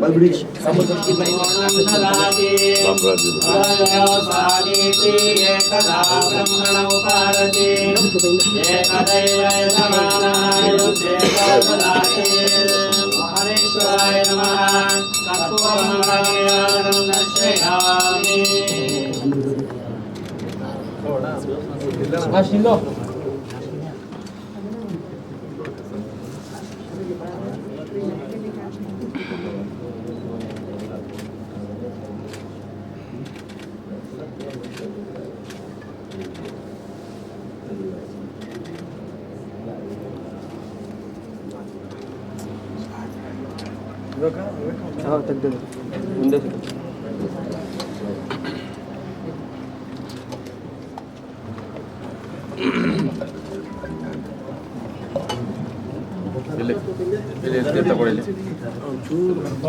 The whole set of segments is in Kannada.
ಬರ್ಲಿ, ಹಿಂದೆ. ಮಹೇಶ್ವರಾಯ ನಮಃ ಕರ್ಪೂರಮಂಗಲಂ ದರ್ಶಯಾಮಿ ಇಲ್ಲಿ ಇಲ್ಲಿ ಇಲ್ಲಿ ತಗೊಳ್ಳಿ ಇಲ್ಲಿ. ಓಂ ಯಶಸ್ಕರಂ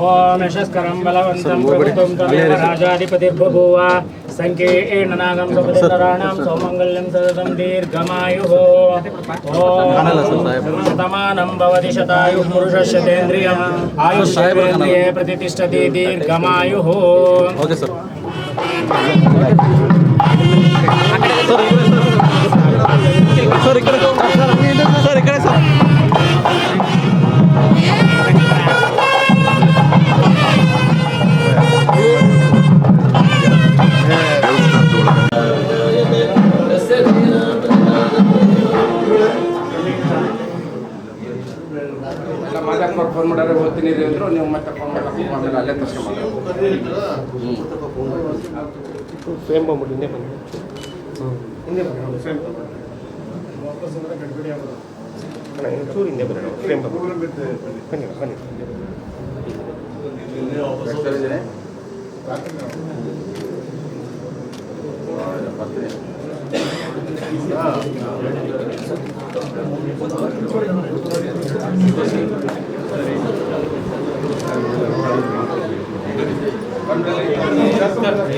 ఓమేషస్కరం బలవంతం ప్రభుత్వం తమేవ రాజాధిపతిర్బభూవ. సంకేణ నాగం సపతిరాణం సౌమంగళ్యం సదతం దీర్ఘమాయుః. ఓం తమానం భవతి శతాయు పురుషశతేంద్రియం ఆయుష్యేంద్రియే ప్రతిష్టతి దీర్ఘమాయుః. ಎಲ್ಲ ಅವ್ರು ಫೋನ್ ಮಾಡಾರೆ ಹೋಗ್ತೀನಿ ರೀ ಅಂದ್ರು ನೀವು ಮತ್ತೆ ಫೋನ್ ಮಾಡಕ್ಕೆ ಆಮೇಲೆ ಅಲ್ಲೇ ತರ್ಸ್ಕೊಂಡ್ ಫ್ರೇಮ್ ಬಂದ್ಬಿಟ್ಟು ಹಿಂದೆ ಬನ್ನಿ ಹಿಂದೆ ಫ್ರೇಮ್ ಅಣ್ಣ ಚೂರು ಹಿಂದೆ ಬರೋಣ ಫ್ರೇಮ್ ಬನ್ನಿ. ಬನ್ನಿ ಬನ್ನಿ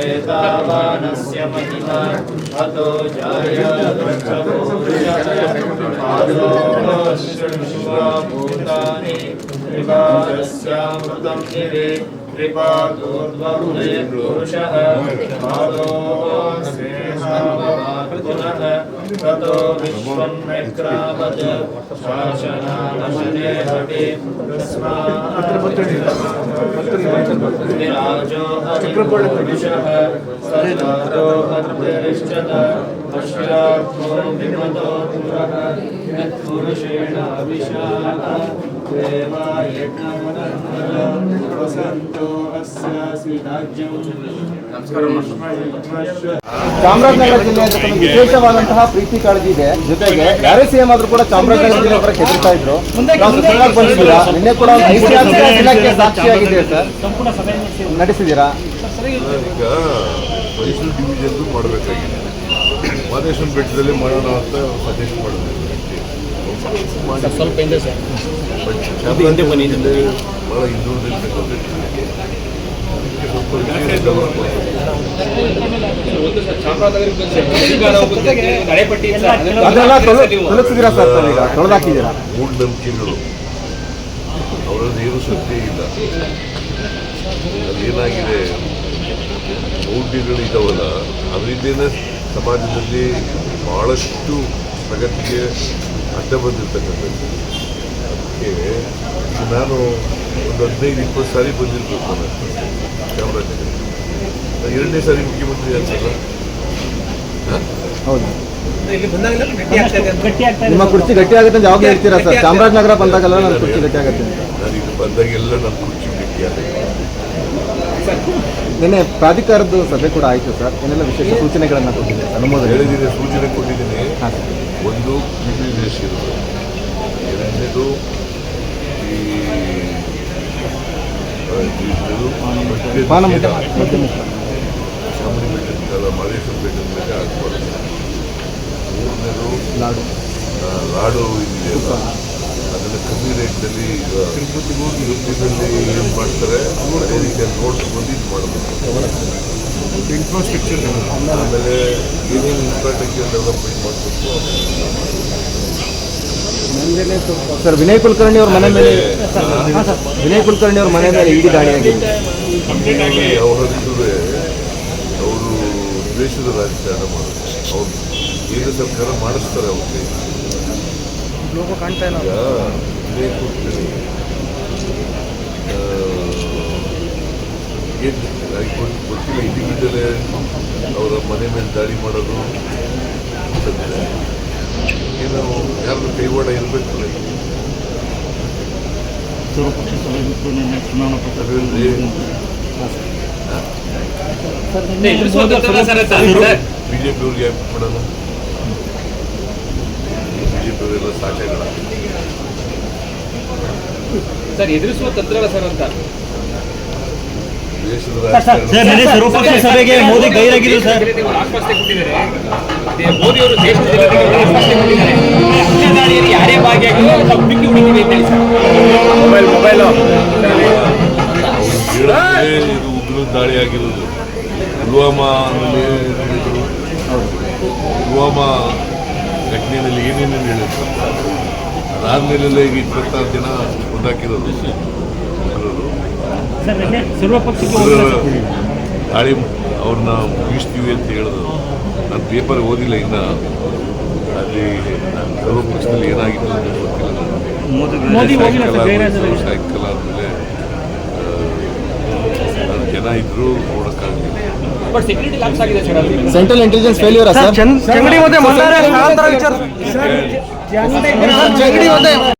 एतावानस्य महिमा अतो जायभूतानि त्रिपादस्यामृतं दिवे त्रिपादोर्ध्वमुने पुरुषः पादो पुनः ततो विश्वमेक्रावज शासनानशनेहपि विराजो अभिषः सदारो अन्तरिष्ठत अश्राभो विमतो पुरः यत्पुरुषेण अभिषाः ಚಾಮರಾಜನಗರ ಜಿಲ್ಲೆ ವಿಶೇಷವಾದಂತಹ ಪ್ರೀತಿ ಕಾಳಜಿ ಇದೆ. ಜೊತೆಗೆ ಯಾರೇ ಸಿಎಂ ಆದ್ರೂ ಕೂಡ ಚಾಮರಾಜನಗರ ಜಿಲ್ಲೆ ಅವರ ಕೆದರ್ತಾ ಇದ್ರು. ಬಂದಿದ್ದೀರಾ? ನಿನ್ನೆ ಕೂಡ ಇಲಾಖೆ ಸಾಕ್ಷಿಯಾಗಿದೆ ಸರ್. ನಡೆಸಿದ್ದೀರಾ ಈಗ ಮೈಸೂರು ಮಾಡಬೇಕಾಗಿದೆ. ಬೆಟ್ಟದಲ್ಲಿ ಮಾಡೋಣ ಅಂತ ಸಜೆಸ್ಟ್ ಮಾಡಬೇಕು ಸ್ವಲ್ಪ ಹಿಂದೆ ಸರ್. ಭಾಳ ಹಿಂದುಳಿದಿರ್ತಕ್ಕಂಥ. ಸ್ವಲ್ಪ ವಿಶೇಷ ಗಮನ ಸರ್. ಮೂಢನಂಬಿಕೆಗಳು ಅವರಲ್ಲಿ ಏನು ಸತ್ಯ ಇಲ್ಲ. ಅದೇನಾಗಿದೆ ಮೌಢ್ಯಗಳು ಇದಾವಲ್ಲ ಅದರಿಂದ ಸಮಾಜದಲ್ಲಿ ಬಹಳಷ್ಟು ಪ್ರಗತಿಗೆ ಅಡ್ಡ ಬಂದಿರ್ತಕ್ಕಂಥದ್ದು. ಅದಕ್ಕೆ ನಾನು ಒಂದು ಹದಿನೈದು ಇಪ್ಪತ್ತು ಸಾರಿ ಬಂದಿರಬೇಕು ನಾನು. ಚಾಮರಾಜನಗರ. ಎರಡನೇ ಸಾರಿ ಮುಖ್ಯಮಂತ್ರಿ ಅನ್ಸಲ್ಲ ಹೌದು. ನಿಮ್ಮ ಕುರ್ಚಿ ಗಟ್ಟಿ ಆಗುತ್ತೆ ಅಂತ ಯಾವಾಗ ಹೇಳ್ತೀರಾ ಸರ್? ಚಾಮರಾಜನಗರ ಬಂದಾಗಲ್ಲ ನನ್ನ ಕುರ್ಚಿ ಗಟ್ಟಿ ಆಗುತ್ತೆ ನಾನು ಇದು ಬಂದಾಗೆಲ್ಲ ನನ್ನ ಕುರ್ಚಿ ಗಟ್ಟಿಯಾದೆ ನಿನ್ನೆ ಪ್ರಾಧಿಕಾರದ ಸಭೆ ಕೂಡ ಆಯಿತು ಸರ್. ಏನೆಲ್ಲ ವಿಶೇಷ ಸೂಚನೆಗಳನ್ನು ಕೊಟ್ಟಿದೆ ಅನುಮೋದನೆ ಹೇಳಿದ್ದೀನಿ ಸೂಚನೆ ಕೊಟ್ಟಿದ್ದೀನಿ. ಒಂದು ಇರೋದು ಎರಡನೇದು ಈ ಚಾಮುಂಡಿ ಬೆಟ್ಟದ ಬೆಟ್ಟದ ಮೇಲೆ ಹಾಕ್ಬಾರ್ದು ಮೂರನೇದು ಲಾಡು. ಲಾಡು ಇದೆಯಲ್ಲ ಅದನ್ನು ಕಮ್ಮಿ ರೇಟ್ನಲ್ಲಿ ಈಗ ತಿರುಪತಿನಲ್ಲಿ ಏನು ಮಾಡ್ತಾರೆ ಅದೇ ನೋಡ್ಸ್ ಬಂದು ಇದು ಮಾಡಬೇಕು. ಇನ್ಫ್ರಾಸ್ಟ್ರಕ್ಚರ್ ಆಮೇಲೆ ಏನೇನು ಇನ್ಫ್ರಾಸ್ಟ್ರಕ್ಚರ್ ಡೆವಲಪ್ಮೆಂಟ್ ಮಾಡಬೇಕು. ಸರ್ ವಿನಯ್ ಕುಲಕರ್ಣಿ ಅವ್ರ ಮನೆ ಮೇಲೆ ವಿನಯ್ ಕುಲಕರ್ಣಿ ಅವ್ರ ಮನೆ ಮೇಲೆ ಇಡೀ ದಾಳಿ ಆಗಿದೆ. ಅವರಿದ್ದರೆ ಅವರು ದೇಶದ ರಾಜಕಾರಣ ಮಾಡೋದು. ಅವ್ರು ಕೇಂದ್ರ ಸರ್ಕಾರ ಮಾಡಿಸ್ತಾರೆ ಅವ್ರಿಗೆ. ಈಗ ಕಾಣ್ತಾ ಇಲ್ಲ. ಏನು ಗೊತ್ತಿಲ್ಲ ಇದಕ್ಕಿದ್ದಲೇ ಅವರ ಮನೆ ಮೇಲೆ ದಾಳಿ ಮಾಡೋದು ಏನು ಯಾರು ಕೈವಾಡ ಇರಬೇಕು ಬಿಜೆಪಿ ಅವ್ರಿಗೆ ಯಾಕೆ ಮಾಡೋಣ ಬಿಜೆಪಿ ಸಾಕ್ಷ್ಯಗಳ ಸರ್ ಎದುರಿಸುವ ತಂತ್ರಗಳ ಸರ್ ಅಂತ. ದೇಶದ ರಾಜಕಾರಣ ನಿನ್ನೆ ಸರ್ವಪಕ್ಷ ಸಭೆಗೆ ಮೋದಿ ಗೈರಾಗಿದ್ರು ಸರ್. ಜನತೆಗೆ ಆಶ್ವಾಸನೆ ಕೊಟ್ಟಿದ್ದಾರೆ. ದೇ- ಮೋದಿ ಅವರು ದೇಶದ ಜನತೆಗೆ ಆಶ್ವಾಸನೆ ಕೊಟ್ಟಿದ್ದಾರೆ. ಹತ್ಯೆ ದಾಳಿಯಲ್ಲಿ ಯಾರೇ ಭಾಗಿಯಾಗಿಲ್ಲ ನಾವು ಅವ್ರು ಹೇಳೋದೇ ಇದು ಉಗ್ರ ದಾಳಿ ಆಗಿರೋದು. ಪುಲ್ವಾಮಾ ಘಟನೆಯಲ್ಲಿ ಏನೇನು ಹೇಳಿದ್ರು? ಅದಾದ್ಮೇಲೆಲ್ಲ ಈಗ ಇಪ್ಪತ್ತಾರು ಜನ ಒಂದಾಕಿರೋದು ದಾಳಿ ಅವ್ರನ್ನ ಮುಗಿಸ್ತೀವಿ ಅಂತ ಹೇಳಿದ್ರು. ನಾನು ಪೇಪರ್ ಓದಿಲ್ಲ ಇನ್ನ. ಅಲ್ಲಿ ಸರ್ವಪಕ್ಷದಲ್ಲಿ ಏನಾಗಿತ್ತು ಅಂತ ಗೊತ್ತಿಲ್ಲ ಸಾಯಂಕಾಲ ಆದಮೇಲೆ ಜನ ಇದ್ರು ನೋಡೋಕ್ಕಾಗಲಿಲ್ಲ. ಬಟ್ ಸೆಕ್ಯೂರಿಟಿ ಲ್ಯಾಪ್ಸ್ ಆಗಿದೆ ಸರ್ ಅಲ್ಲಿ central intelligence failure sir Changadi ಮತ್ತೆ ಮಲ್ಲಾರ ಸ್ಥಳಾಂತರ ವಿಚಾರ? ಚಂಗಡಿ ಮತ್ತೆ